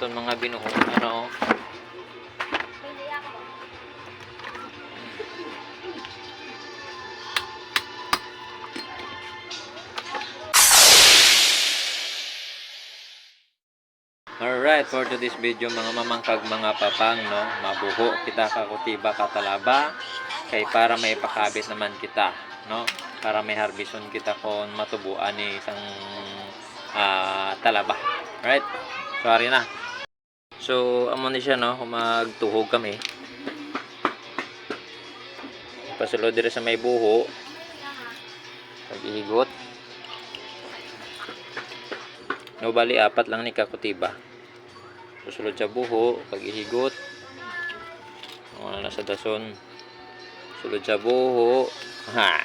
naton mga binuhong ano. Alright, for today's video mga mamangkag mga papang no, mabuho kita kakutiba katalaba. Kay para may pakabit naman kita no? Para may harbison kita kon matubuan ni isang ah, talaba. Right sorry na so amo ni siya no? Magtuhog kami. Pasulod dire sa may buho. Paghihigot no bali apat lang ni kakutiba susulod sa buho paghihigot wala na sa dason. Sulod sa buho. Ha!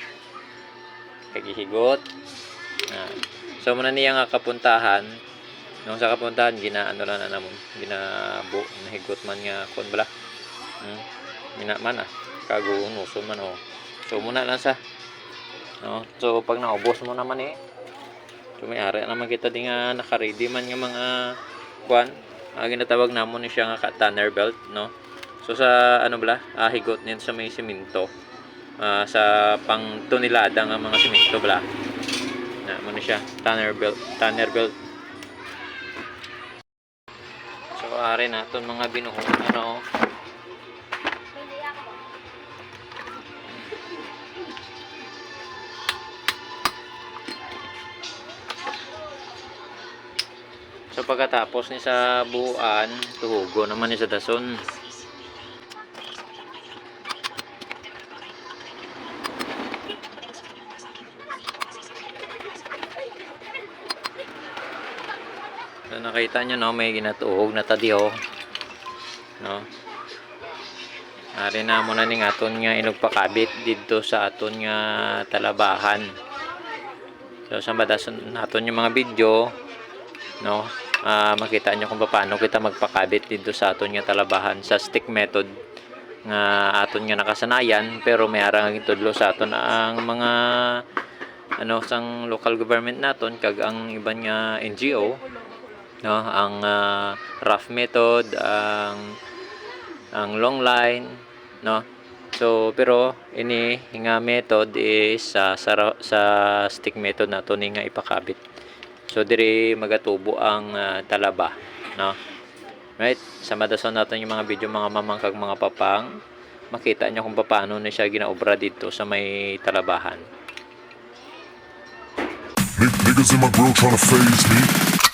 Kagihigot ah. so muna niya nga kapuntahan nung sa kapuntahan ginaano lang na namon ginabu nahigot man nga kon bala hmm. gina man ah kago nuson man oh so muna lang sa no so pag naubos mo naman eh so may ari naman kita di nga naka-ready man nga mga kwan ah, ginatawag namon ni siya nga ka tanner belt no So sa ano bala, ah, higot niyan sa may simento. Ah, sa pang tonelada nga mga simento bala. Na mo siya, tanner belt, tanner belt. So ari naton mga binuhong ano. So pagkatapos ni sa buuan, tuhugo naman ni sa dason. Nakita nyo no, may ginatuhog na tadiho. No. Ari na mo na ning aton nga inugpakabit dito sa aton nga talabahan. So sa badason naton yung mga video no. ah makita nyo kung paano kita magpakabit dito sa aton nga talabahan sa stick method nga aton nga nakasanayan pero may arang tudlo sa aton ang mga ano sang local government naton kag ang iban nga NGO no? Ang ah, rough method ang ang long line no? So pero ini nga method is sa sa, sa stick method na to ni nga ipakabit. So diri magatubo ang ah, talaba no? Right? Sa madason natin yung mga video mga mamang kag mga papang. Makita nyo kung paano na siya ginaobra dito sa may talabahan. Niggas in my grill tryna phase me.